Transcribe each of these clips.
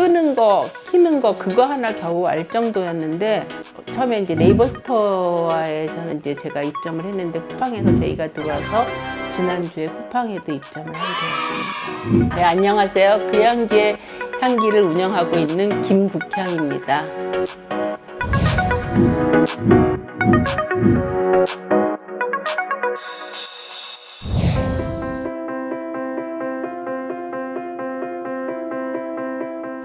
끄는 거, 키는 거 그거 하나 겨우 알 정도였는데 처음에 이제 네이버 스토어에서는 이제 제가 입점을 했는데 쿠팡에서 제의가 들어와서 지난주에 쿠팡에도 입점을 하게 되었습니다. 네, 안녕하세요. 그양지의 향기를 운영하고 있는 김국향입니다.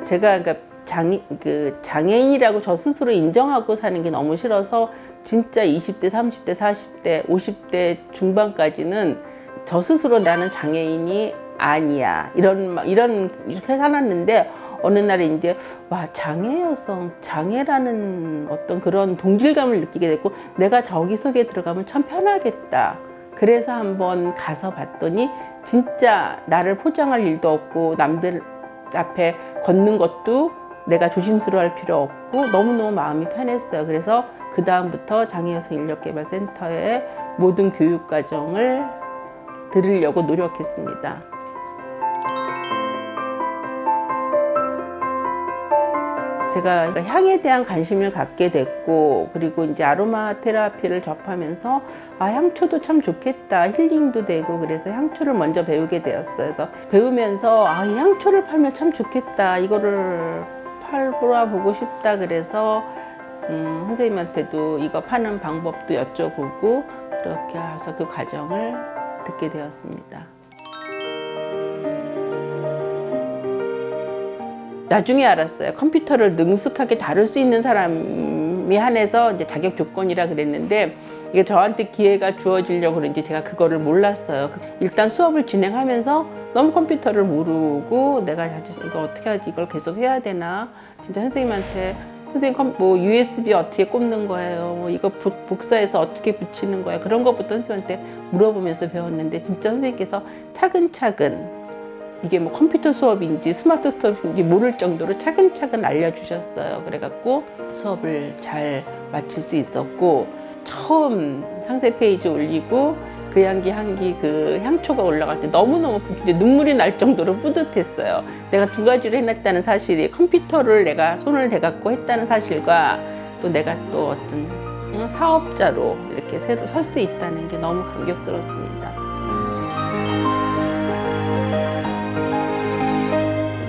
제가 그러니까 장애, 그 장애인이라고 저 스스로 인정하고 사는 게 너무 싫어서 진짜 20대, 30대, 40대, 50대 중반까지는 저 스스로 나는 장애인이 아니야 이런 막 이런 이렇게 살았는데 어느 날에 이제 와 장애 여성 장애라는 어떤 그런 동질감을 느끼게 됐고 내가 저기 속에 들어가면 참 편하겠다. 그래서 한번 가서 봤더니 진짜 나를 포장할 일도 없고 남들 앞에 걷는 것도 내가 조심스러워할 필요 없고 너무너무 마음이 편했어요. 그래서 그 다음부터 장애여성 인력개발센터의 모든 교육 과정을 들으려고 노력했습니다. 제가 향에 대한 관심을 갖게 됐고 그리고 이제 아로마 테라피를 접하면서 아 향초도 참 좋겠다 힐링도 되고 그래서 향초를 먼저 배우게 되었어요. 그래서 배우면서 아이 향초를 팔면 참 좋겠다 이거를 팔보라 보고 싶다 그래서 음, 선생님한테도 이거 파는 방법도 여쭤보고 그렇게 해서 그 과정을 듣게 되었습니다. 나중에 알았어요. 컴퓨터를 능숙하게 다룰 수 있는 사람이 한해서 이제 자격 조건이라 그랬는데 이게 저한테 기회가 주어지려고 그런지 제가 그거를 몰랐어요. 일단 수업을 진행하면서 너무 컴퓨터를 모르고 내가 이거 어떻게 하지 이걸 계속 해야 되나 진짜 선생님한테 선생님 컴- 뭐 USB 어떻게 꼽는 거예요? 뭐 이거 복- 복사해서 어떻게 붙이는 거예요? 그런 것부터 선생님한테 물어보면서 배웠는데 진짜 선생님께서 차근차근 이게 뭐 컴퓨터 수업인지 스마트 수업인지 모를 정도로 차근차근 알려주셨어요. 그래갖고 수업을 잘 마칠 수 있었고 처음 상세 페이지 올리고 그 향기 향기 그 향초가 올라갈 때 너무너무 이제 눈물이 날 정도로 뿌듯했어요. 내가 두 가지를 해냈다는 사실이 컴퓨터를 내가 손을 대갖고 했다는 사실과 또 내가 또 어떤 응, 사업자로 이렇게 새로 설 수 있다는 게 너무 감격스럽습니다.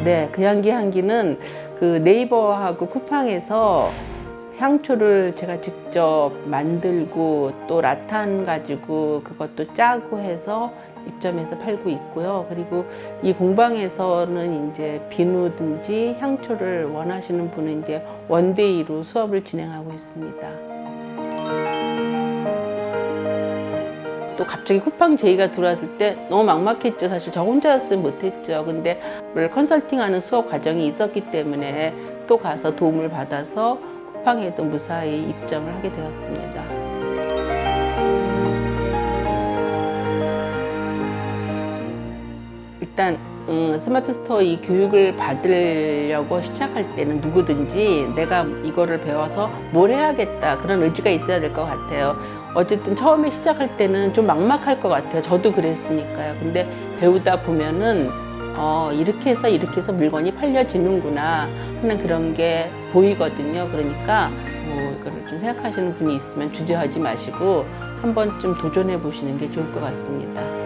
네, 그 향기 향기는 그 네이버하고 쿠팡에서 향초를 제가 직접 만들고 또 라탄 가지고 그것도 짜고 해서 입점해서 팔고 있고요. 그리고 이 공방에서는 이제 비누든지 향초를 원하시는 분은 이제 원데이로 수업을 진행하고 있습니다. 또 갑자기 쿠팡 제의가 들어왔을 때 너무 막막했죠. 사실 저 혼자였으면 못했죠. 근데 뭘 컨설팅하는 수업 과정이 있었기 때문에 또 가서 도움을 받아서 쿠팡에도 무사히 입점을 하게 되었습니다. 일단 음, 스마트 스토어 이 교육을 받으려고 시작할 때는 누구든지 내가 이거를 배워서 뭘 해야겠다 그런 의지가 있어야 될 것 같아요. 어쨌든 처음에 시작할 때는 좀 막막할 것 같아요. 저도 그랬으니까요. 근데 배우다 보면은 어, 이렇게 해서 이렇게 해서 물건이 팔려지는구나 하는 그런 게 보이거든요. 그러니까 뭐 이거를 좀 생각하시는 분이 있으면 주저하지 마시고 한 번쯤 도전해 보시는 게 좋을 것 같습니다.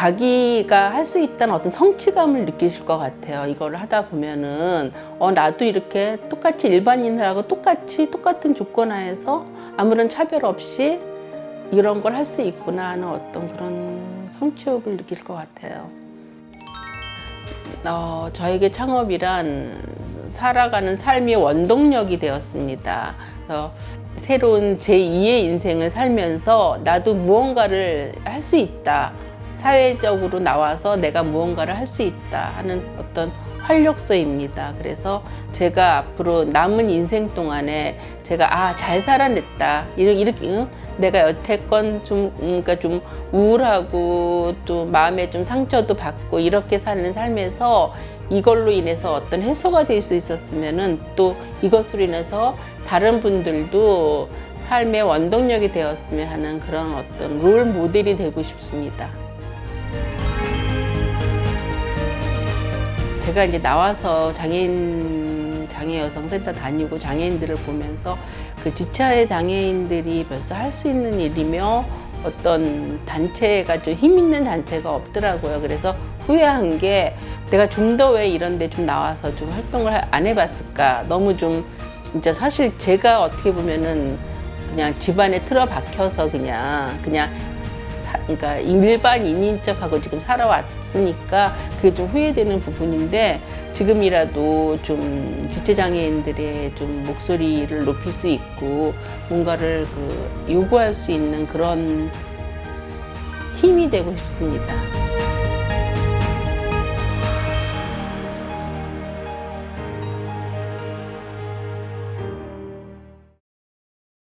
자기가 할 수 있다는 어떤 성취감을 느끼실 것 같아요. 이거를 하다 보면은 어 나도 이렇게 똑같이 일반인하고 똑같이 똑같은 조건 하에서 아무런 차별 없이 이런 걸 할 수 있구나 하는 어떤 그런 성취욕을 느낄 것 같아요. 어, 저에게 창업이란 살아가는 삶의 원동력이 되었습니다. 그래서 새로운 제2의 인생을 살면서 나도 무언가를 할 수 있다. 사회적으로 나와서 내가 무언가를 할 수 있다 하는 어떤 활력소입니다. 그래서 제가 앞으로 남은 인생 동안에 제가 아 잘 살아냈다 이렇게, 이렇게 응? 내가 여태껏 좀 음, 그러니까 좀 우울하고 또 마음에 좀 상처도 받고 이렇게 사는 삶에서 이걸로 인해서 어떤 해소가 될 수 있었으면은 또 이것으로 인해서 다른 분들도 삶의 원동력이 되었으면 하는 그런 어떤 롤 모델이 되고 싶습니다. 제가 이제 나와서 장애인 장애 여성 센터 다니고 장애인들을 보면서 그 지체의 장애인들이 벌써 할 수 있는 일이며 어떤 단체가 좀 힘 있는 단체가 없더라고요. 그래서 후회한 게 내가 좀 더 왜 이런 데 좀 나와서 좀 활동을 하- 안 해봤을까. 너무 좀 진짜 사실 제가 어떻게 보면은 그냥 집안에 틀어박혀서 그냥 그냥 사- 그러니까 일반인인 척하고 지금 살아왔으니까 그게 좀 후회되는 부분인데 지금이라도 좀 지체장애인들의 좀 목소리를 높일 수 있고 뭔가를 그 요구할 수 있는 그런 힘이 되고 싶습니다.